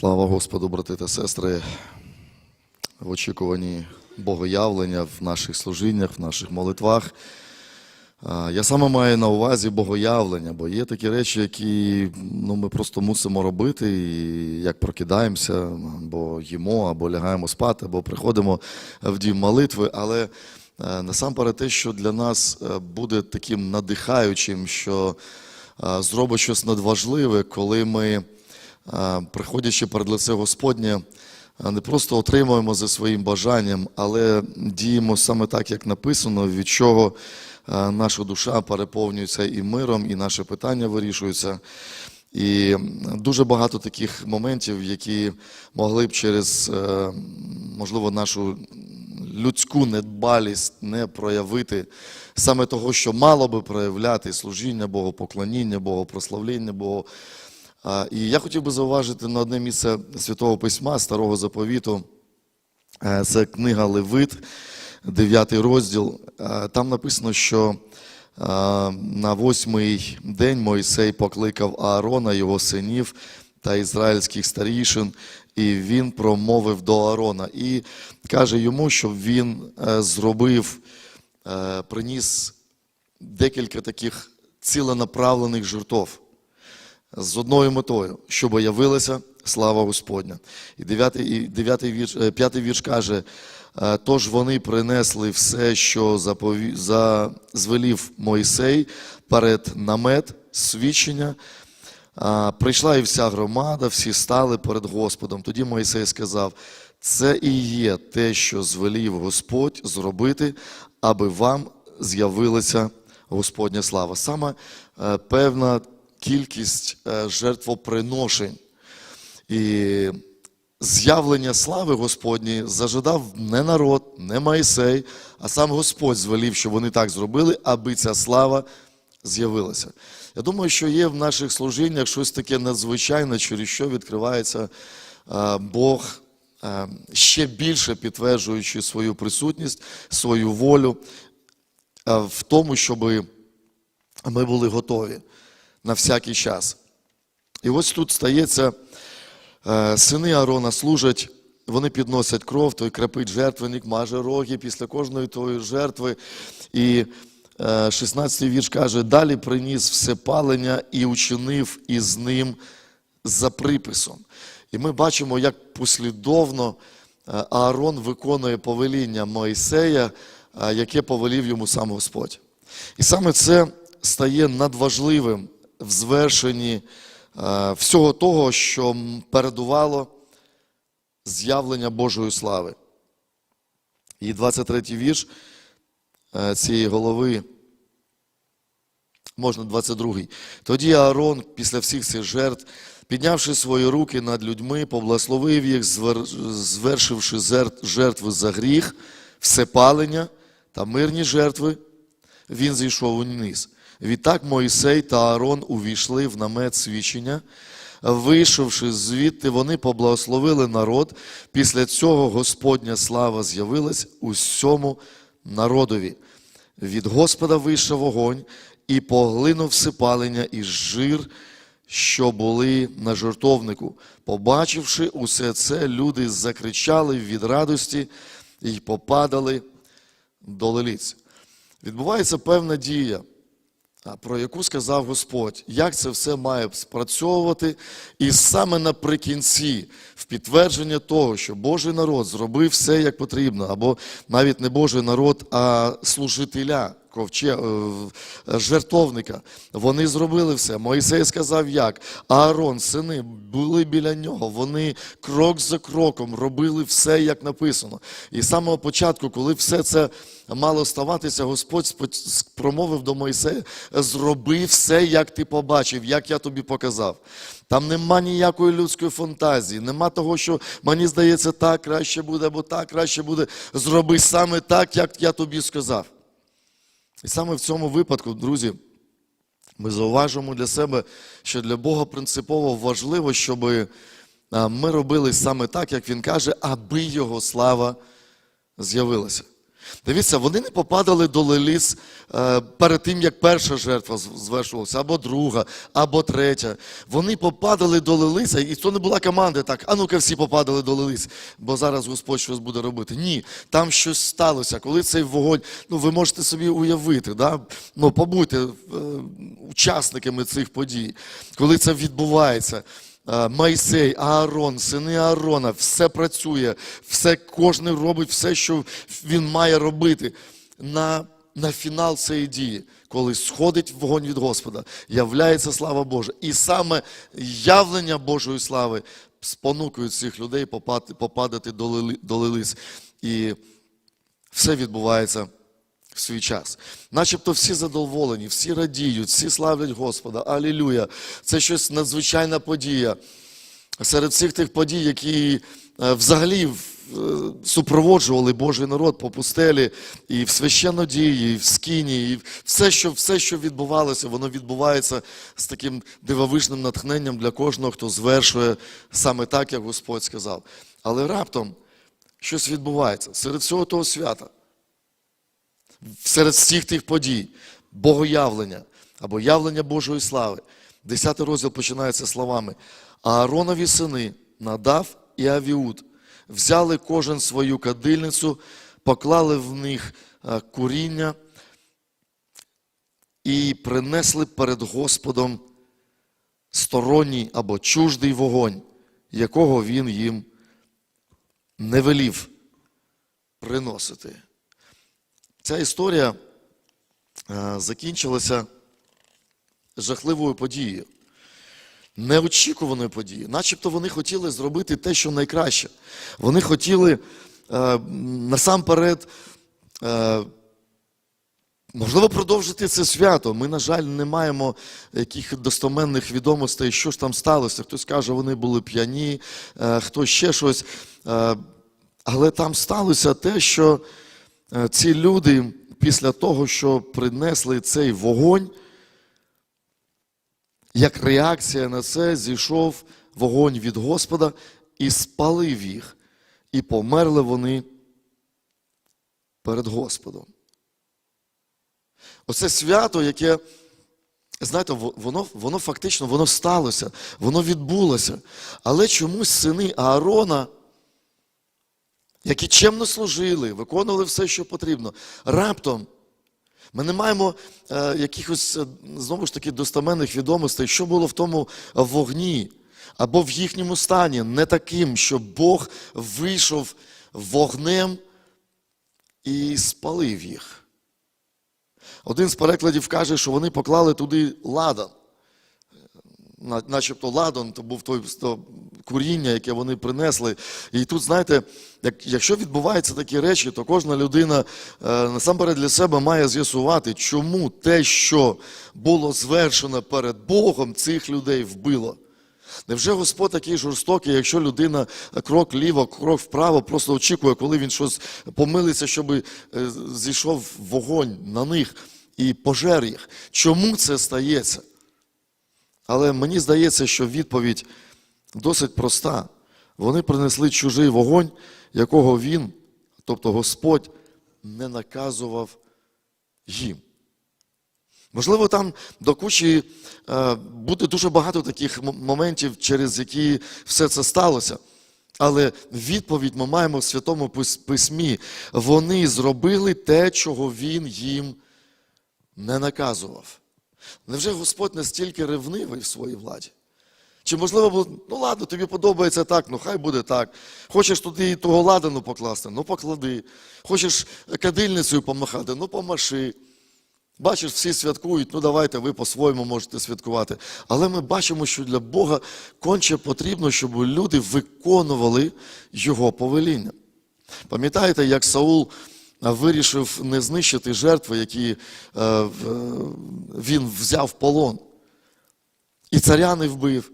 Слава Господу, брати та сестри, в очікуванні богоявлення в наших служіннях, в наших молитвах. Я саме маю на увазі богоявлення, бо є такі речі, які ну, ми просто мусимо робити, і як прокидаємося, або їмо, або лягаємо спати, або приходимо в дім молитви. Але е, насамперед те, що для нас е, буде таким надихаючим, що е, зробить щось надважливе, коли ми, приходячи перед лице Господнє, не просто отримуємо за своїм бажанням, але діємо саме так, як написано, від чого наша душа переповнюється і миром, і наші питання вирішуються. І дуже багато таких моментів, які могли б через, е, можливо, нашу людську недбалість не проявити саме того, що мало би проявляти служіння, богопоклоніння, богопрославління, Богу. А, І я хотів би зауважити на одне місце Святого Письма, Старого Заповіту. Е, Це книга Левит, 9 розділ. Е, Там написано, що е, на восьмий день Мойсей покликав Аарона, його синів та ізраїльських старішин, і він промовив до Аарона і каже йому, щоб він зробив, приніс декілька таких ціленаправлених жертв з одною метою, щоб явилася слава Господня. І дев'ятий, і дев'ятий вірш, е, п'ятий вірш каже, е, тож вони принесли все, що запові, за, звелів Мойсей перед намет свідчення. Прийшла і вся громада, всі стали перед Господом. Тоді Мойсей сказав, це і є те, що звелів Господь зробити, аби вам з'явилася Господня слава. Саме е, певна кількість е, жертвоприношень. І з'явлення слави Господні зажадав не народ, не Моїсей, а сам Господь звелів, що вони так зробили, аби ця слава з'явилася. Я думаю, що є в наших служіннях щось таке надзвичайне, через що відкривається е, Бог, е, ще більше підтверджуючи свою присутність, свою волю в тому, щоб ми були готові на всякий час. І ось тут стається, е, сини Аарона служать, вони підносять кров, той крапить жертвенник, маже роги після кожної тої жертви. І 16-й вірш каже, далі приніс все палення і учинив із ним за приписом. І ми бачимо, як послідовно е, Аарон виконує повеління Моїсея, е, яке повелів йому сам Господь. І саме це стає надважливим в звершенні е, всього того, що передувало з'явлення Божої слави. І 23-й вірш е, цієї голови, можна 22-й. Тоді Аарон після всіх цих жертв, піднявши свої руки над людьми, поблагословив їх, звершивши жертви за гріх, всепалення та мирні жертви, він зійшов униз. Відтак Моїсей та Аарон увійшли в намет свідчення. Вийшовши звідти, вони поблагословили народ. Після цього Господня слава з'явилась усьому народові. Від Господа вийшов вогонь і поглинув всипалення і жир, що були на жертовнику. Побачивши усе це, люди закричали від радості і попадали до лилиць. Відбувається певна дія, про яку сказав Господь, як це все має спрацьовувати. І саме наприкінці, в підтвердження того, що Божий народ зробив все як потрібно, або навіть не Божий народ, а служителя. Ковче, е, жертовника. Вони зробили все. Моїсей сказав як. Аарон, сини були біля нього. Вони крок за кроком робили все, як написано. І з самого початку, коли все це мало ставатися, Господь промовив до Моїсея: зроби все, як ти побачив, як я тобі показав. Там нема ніякої людської фантазії, нема того, що мені здається, так краще буде, або так краще буде. Зроби саме так, як я тобі сказав. І саме в цьому випадку, друзі, ми зауважуємо для себе, що для Бога принципово важливо, щоб ми робили саме так, як Він каже, аби Його слава з'явилася. Дивіться, вони не попадали до лиліс е, перед тим, як перша жертва звершувалася, або друга, або третя. Вони попадали до лилиса, і це не була команда так, а ну-ка всі попадали до лилиць, бо зараз Господь щось буде робити. Ні, там щось сталося. Коли цей вогонь, ну ви можете собі уявити, да? ну, побудьте е, учасниками цих подій, коли це відбувається. Е, Майсей, Аарон, сини Аарона, все працює, все кожен робить все, що він має робити на, на фінал цієї дії, коли сходить вогонь від Господа, являється слава Божа. І саме явлення Божої слави спонукує цих людей попадати лили, до лилиць. І все відбувається в свій час. Начебто всі задоволені, всі радіють, всі славлять Господа. Алілюя! Це щось надзвичайна подія. Серед всіх тих подій, які е, взагалі е, супроводжували Божий народ по пустелі, і в священнодії, і в скині, і все, що, все, що відбувалося, воно відбувається з таким дивовижним натхненням для кожного, хто звершує саме так, як Господь сказав. Але раптом щось відбувається серед всього того свята серед всіх тих подій, богоявлення або явлення Божої слави. Десятий розділ починається словами: Ааронові сини Надав і Авіуд взяли кожен свою кадильницю, поклали в них е, куріння і принесли перед Господом сторонній або чуждий вогонь, якого він їм не велів приносити. Ця історія е, закінчилася жахливою подією, неочікуваною подією. Начебто вони хотіли зробити те, що найкраще. Вони хотіли е, насамперед, е, можливо, продовжити це свято. Ми, на жаль, не маємо яких достоменних відомостей, що ж там сталося. Хтось каже, вони були п'яні, хтось ще щось. Але там сталося те, що ці люди після того, що принесли цей вогонь, як реакція на це, зійшов вогонь від Господа і спалив їх, і померли вони перед Господом. Оце свято, яке, знаєте, воно, воно фактично воно сталося, воно відбулося. Але чомусь сини Аарона які чемно служили, виконували все, що потрібно. Раптом ми не маємо е, якихось, е, знову ж таки, достаменних відомостей, що було в тому вогні, або в їхньому стані, не таким, що Бог вийшов вогнем і спалив їх. Один з перекладів каже, що вони поклали туди ладан начебто ладан, то був той то куріння, яке вони принесли. І тут, знаєте, як, якщо відбуваються такі речі, то кожна людина е, насамперед для себе має з'ясувати, чому те, що було звершено перед Богом, цих людей вбило. Невже Господь такий жорстокий, якщо людина крок ліво, крок вправо, просто очікує, коли він щось помилиться, щоб е, зійшов вогонь на них і пожер їх? Чому це стається? Але мені здається, що відповідь досить проста. Вони принесли чужий вогонь, якого він, тобто Господь, не наказував їм. Можливо, там до кучі е, буде дуже багато таких моментів, через які все це сталося. Але відповідь ми маємо в Святому Письмі. Вони зробили те, чого він їм не наказував. Невже Господь настільки ревнивий в своїй владі? Чи можливо було, ну ладно, тобі подобається так, ну хай буде так. Хочеш туди того ладану покласти, ну поклади. Хочеш кадильницею помахати, ну помаши. Бачиш, всі святкують, ну давайте ви по-своєму можете святкувати. Але ми бачимо, що для Бога конче потрібно, щоб люди виконували Його повеління. Пам'ятаєте, як Саул вирішив не знищити жертви, які е, він взяв в полон. І царя не вбив.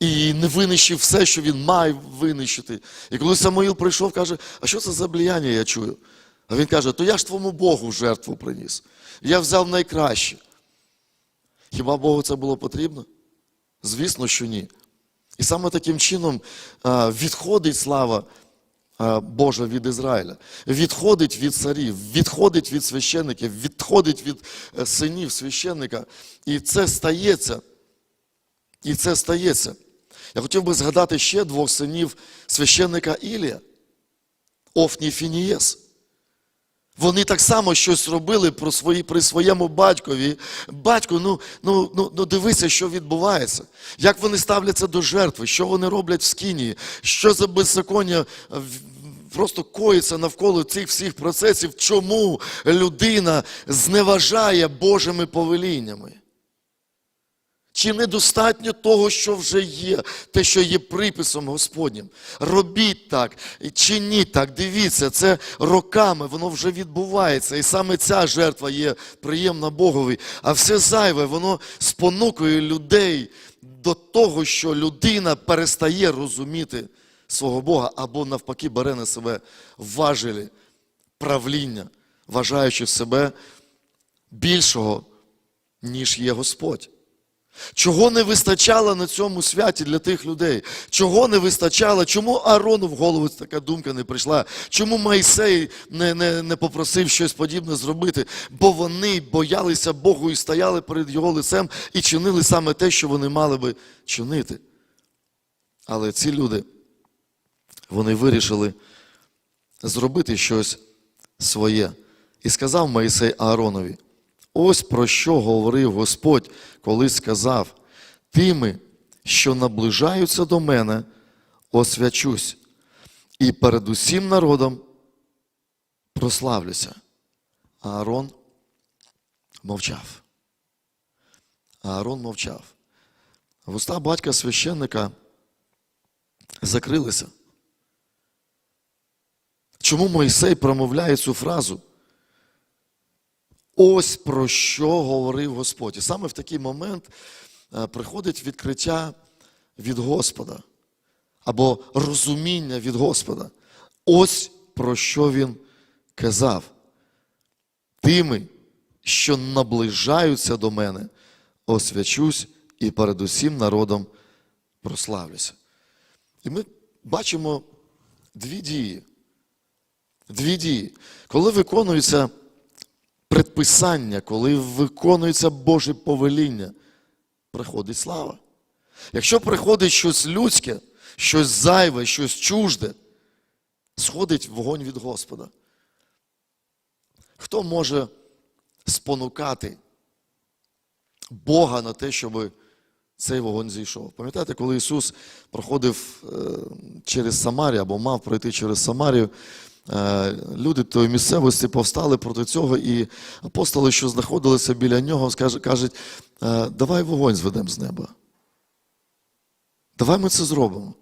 І не винищив все, що він має винищити. І коли Самуїл прийшов, каже, а що це за влияння я чую? А він каже, то я ж твоєму Богу жертву приніс. Я взяв найкраще. Хіба Богу це було потрібно? Звісно, що ні. І саме таким чином відходить слава е, Божа від Ізраїля. Відходить від царів, відходить від священників, відходить від е, синів священника. І це стається. І це стається. Я хотів би згадати ще двох синів священника Ілія, Офні Фінієс. Вони так само щось робили про свої, при своєму батькові. Батько, ну, ну, ну, ну дивися, що відбувається. Як вони ставляться до жертви, що вони роблять в скинії, що за беззаконня просто коїться навколо цих всіх процесів, чому людина зневажає Божими повеліннями. Чи недостатньо того, що вже є, те, що є приписом Господнім? Робіть так, і чиніть так, дивіться, це роками, воно вже відбувається. І саме ця жертва є приємна Богові. А все зайве, воно спонукує людей до того, що людина перестає розуміти свого Бога або навпаки бере на себе важелі правління, вважаючи себе більшого, ніж є Господь. Чого не вистачало на цьому святі для тих людей? Чого не вистачало? Чому Аарону в голову така думка не прийшла? Чому Майсей не, не, не попросив щось подібне зробити? Бо вони боялися Богу і стояли перед його лицем і чинили саме те, що вони мали би чинити. Але ці люди, вони вирішили зробити щось своє. І сказав Моїсей Ааронові: ось про що говорив Господь, коли сказав: тими, що наближаються до мене, освячусь, і перед усім народом прославлюся. Аарон мовчав. Аарон мовчав. Вуста батька священника закрилися. Чому Мойсей промовляє цю фразу? Ось про що говорив Господь. І саме в такий момент е, приходить відкриття від Господа або розуміння від Господа. Ось про що він казав. Тими, що наближаються до мене, освячусь і перед усім народом прославлюся. І ми бачимо дві дії. Дві дії. Коли виконується предписання, коли виконується Боже повеління, приходить слава. Якщо приходить щось людське, щось зайве, щось чужде, сходить вогонь від Господа. Хто може спонукати Бога на те, щоб цей вогонь зійшов? Пам'ятаєте, коли Ісус проходив е, через Самарію або мав пройти через Самарію, люди тої місцевості повстали проти цього, і апостоли, що знаходилися біля нього, кажуть, е, давай вогонь зведемо з неба. Давай ми це зробимо.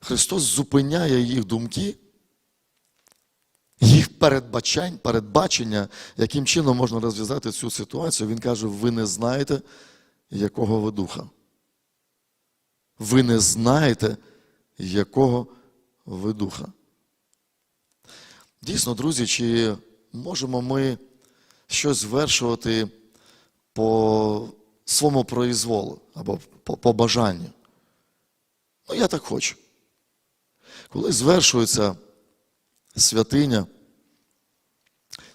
Христос зупиняє їх думки, їх передбачань, передбачення, яким чином можна розв'язати цю ситуацію. Він каже: ви не знаєте, якого ви духа. Ви не знаєте, якого ви духа. Дійсно, друзі, чи можемо ми щось звершувати по своєму произволу або по, по бажанню? Ну, я так хочу. Коли звершується святиня,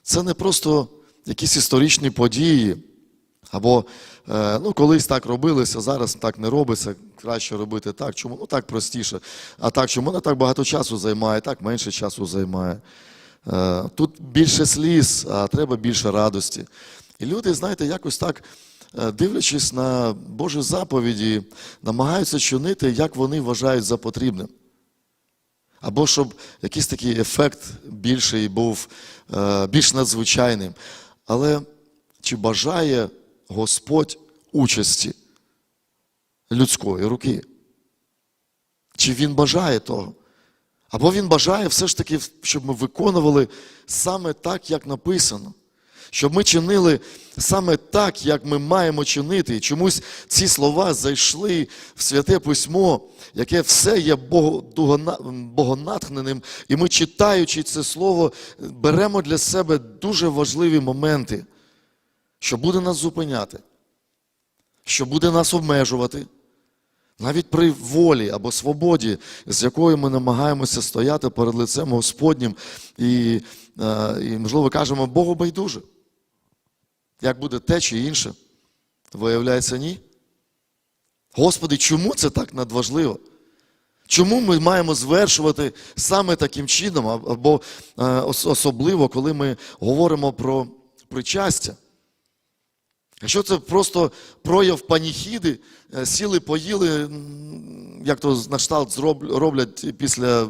це не просто якісь історичні події, або е, ну, колись так робилося, зараз так не робиться, краще робити так. Чому? Ну так простіше. А так, чому не так багато часу займає, так менше часу займає. Е, Тут більше сліз, а треба більше радості. І люди, знаєте, якось так, е, дивлячись на Божі заповіді, намагаються чинити, як вони вважають за потрібним. Або щоб якийсь такий ефект більший був, е, більш надзвичайним. Але чи бажає Господь участі людської руки? Чи Він бажає того? Або Він бажає все ж таки, щоб ми виконували саме так, як написано. Щоб ми чинили саме так, як ми маємо чинити. І чомусь ці слова зайшли в святе письмо, яке все є богонатхненим. І ми, читаючи це слово, беремо для себе дуже важливі моменти, що буде нас зупиняти, що буде нас обмежувати, Навіть при волі або свободі, з якою ми намагаємося стояти перед лицем Господнім, і, е, і можливо, кажемо, Богу байдуже. Як буде те чи інше? Виявляється, ні. Господи, чому це так надважливо? Чому ми маємо звершувати саме таким чином, або е, особливо, коли ми говоримо про причастя? Якщо це просто прояв паніхіди, е, сіли, поїли, як то на кшталт роблять після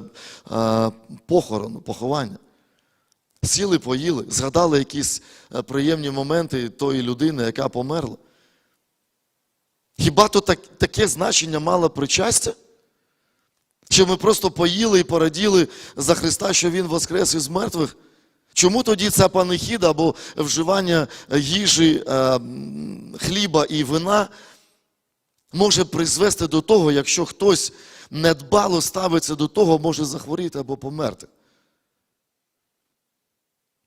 е, похорону, поховання. Сіли, поїли, згадали якісь е, приємні моменти тої людини, яка померла. Хіба то так, таке значення мало причастя? Чи ми просто поїли і пораділи за Христа, що Він воскрес із мертвих? Чому тоді ця панихіда або вживання їжі, е, хліба і вина може призвести до того, якщо хтось недбало ставиться до того, може захворіти або померти?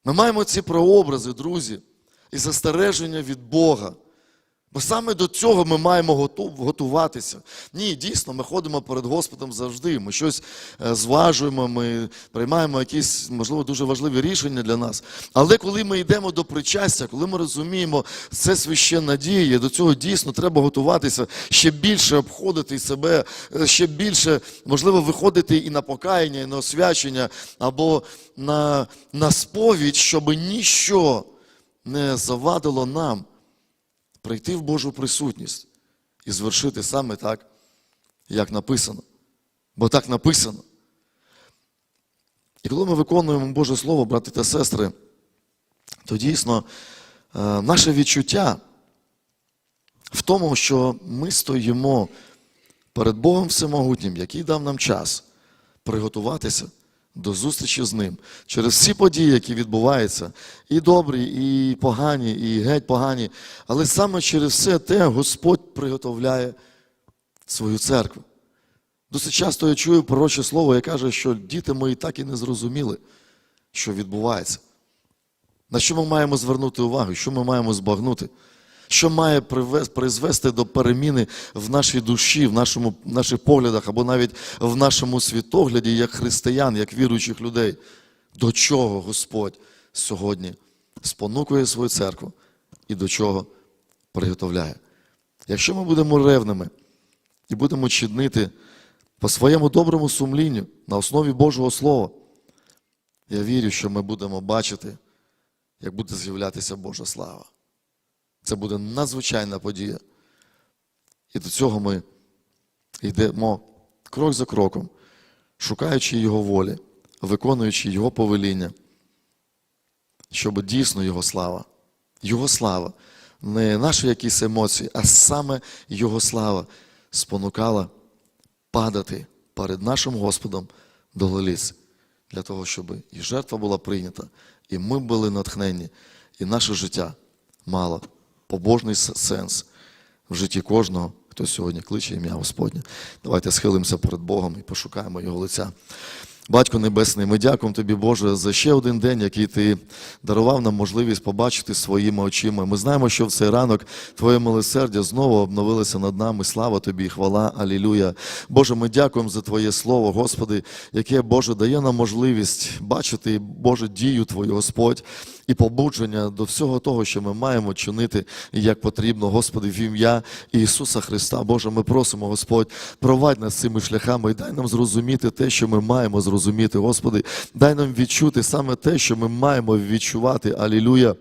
Ми маємо ці прообрази, друзі, і застереження від Бога. Бо саме до цього ми маємо готуватися. Ні, дійсно, ми ходимо перед Господом завжди. Ми щось е, зважуємо, ми приймаємо якісь, можливо, дуже важливі рішення для нас. Але коли ми йдемо до причастя, коли ми розуміємо, це священна дія, до цього дійсно треба готуватися, ще більше обходити себе, е, ще більше, можливо, виходити і на покаяння, і на освячення, або на, на сповідь, щоб ніщо не завадило нам прийти в Божу присутність і звершити саме так, як написано. Бо так написано. І коли ми виконуємо Боже Слово, брати та сестри, то дійсно е, наше відчуття в тому, що ми стоїмо перед Богом Всемогутнім, який дав нам час приготуватися до зустрічі з ним через всі події, які відбуваються, і добрі, і погані, і геть погані. Але саме через все те Господь приготовляє свою церкву. Досить часто я чую пророче слово, яке каже, що діти мої так і не зрозуміли, що відбувається. На що ми маємо звернути увагу, що ми маємо збагнути, що має призвести до переміни в нашій душі, в, нашому, в наших поглядах або навіть в нашому світогляді, як християн, як віруючих людей, до чого Господь сьогодні спонукує свою церкву і до чого приготовляє. Якщо ми будемо ревними і будемо чинити по своєму доброму сумлінню на основі Божого Слова, я вірю, що ми будемо бачити, як буде з'являтися Божа слава. Це буде надзвичайна подія. І до цього ми йдемо крок за кроком, шукаючи Його волі, виконуючи Його повеління, щоб дійсно Його слава, Його слава, не наші якісь емоції, а саме Його слава спонукала падати перед нашим Господом до лилиць, для того, щоб і жертва була прийнята, і ми були натхнені, і наше життя мало побожний сенс в житті кожного, хто сьогодні кличе ім'я Господнє. Давайте схилимося перед Богом і пошукаємо Його лиця. Батько Небесний, ми дякуємо Тобі, Боже, за ще один день, який Ти дарував нам можливість побачити своїми очима. Ми знаємо, що в цей ранок Твоє милосердя знову обновилося над нами. Слава Тобі, хвала, Алілюя. Боже, ми дякуємо за Твоє Слово, Господи, яке, Боже, дає нам можливість бачити, Боже, дію Твою, Господь, і побудження до всього того, що ми маємо чинити як потрібно, Господи, в ім'я Ісуса Христа. Боже, ми просимо, Господь, провадь нас цими шляхами і дай нам зрозуміти те, що ми маємо зрозуміти, Господи, дай нам відчути саме те, що ми маємо відчувати. Алілюя.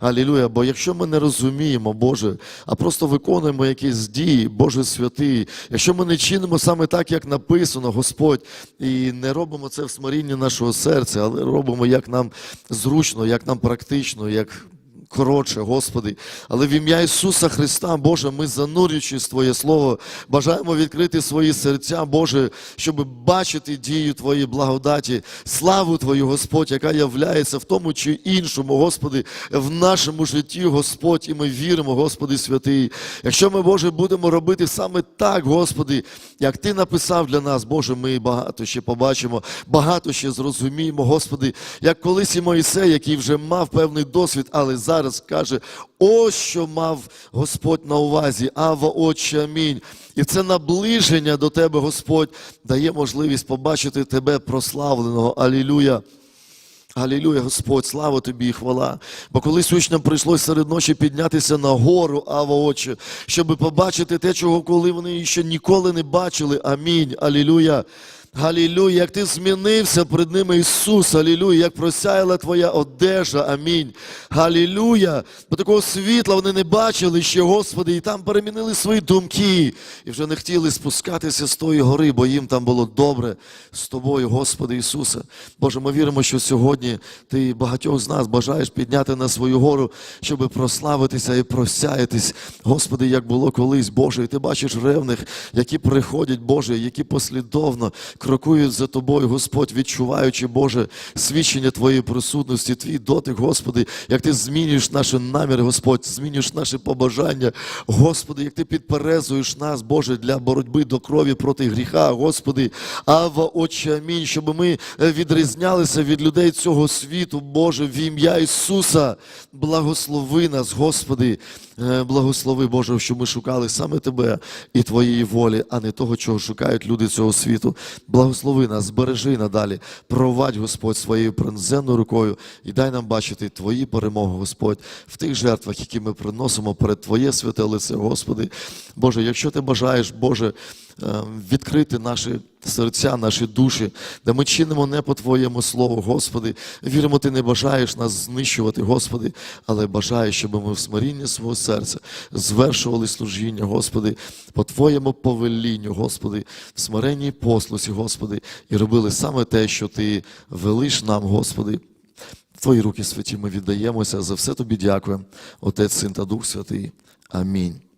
Алілюя. Бо якщо ми не розуміємо, Боже, а просто виконуємо якісь дії, Боже святий, якщо ми не чинимо саме так, як написано, Господь, і не робимо це в смирінні нашого серця, але робимо як нам зручно, як нам практично, як коротше, Господи. Але в ім'я Ісуса Христа, Боже, ми занурюючись Твоє Слово, бажаємо відкрити свої серця, Боже, щоб бачити дію Твоєї благодаті, славу Твою, Господь, яка являється в тому чи іншому, Господи, в нашому житті, Господь, і ми віримо, Господи святий. Якщо ми, Боже, будемо робити саме так, Господи, як Ти написав для нас, Боже, ми багато ще побачимо, багато ще зрозуміємо, Господи, як колись і Моїсей, який вже мав певний досвід, але зараз зараз каже, ось що мав Господь на увазі. Ава, Отче, амінь. І це наближення до тебе, Господь, дає можливість побачити тебе прославленого. Алілюя. Алілюя, Господь, слава тобі і хвала. Бо колись учням прийшлося серед ночі піднятися на гору, Ава Отче, щоб побачити те, чого коли вони ще ніколи не бачили. Амінь. Алілюя. Галілюя, як ти змінився перед ними, Ісус, Алілюя, як просяяла твоя одежа, амінь. Галілюя. Бо такого світла вони не бачили ще, Господи, і там перемінили свої думки. І вже не хотіли спускатися з тої гори, бо їм там було добре з тобою, Господи Ісусе. Боже, ми віримо, що сьогодні Ти багатьох з нас бажаєш підняти на свою гору, щоб прославитися і просяятись, Господи, як було колись, Боже. І ти бачиш ревних, які приходять, Боже, які послідовно крокують за тобою, Господь, відчуваючи, Боже, свідчення Твоєї присутності, Твій дотик, Господи, як ти змінюєш наші наміри, Господь, змінюєш наші побажання, Господи, як ти підперезуєш нас, Боже, для боротьби до крові проти гріха, Господи, Ава, Отче, амінь, щоб ми відрізнялися від людей цього світу, Боже, в ім'я Ісуса. Благослови нас, Господи, благослови, Боже, що ми шукали саме Тебе і Твоєї волі, а не того, чого шукають люди цього світу. Благослови нас, збережи надалі, провадь, Господь, своєю пронзенною рукою і дай нам бачити Твої перемоги, Господь, в тих жертвах, які ми приносимо перед Твоє святе лице, Господи. Боже, якщо ти бажаєш, Боже, е, відкрити наші серця, наші душі, де ми чинимо не по Твоєму слову, Господи. Віримо, Ти не бажаєш нас знищувати, Господи, але бажаєш, щоб ми в смирінні свого серця звершували служіння, Господи, по Твоєму повелінню, Господи, в смиренній послусі, Господи, і робили саме те, що Ти велиш нам, Господи. Твої руки святі ми віддаємося. За все тобі дякуємо, Отець, Син та Дух Святий. Амінь.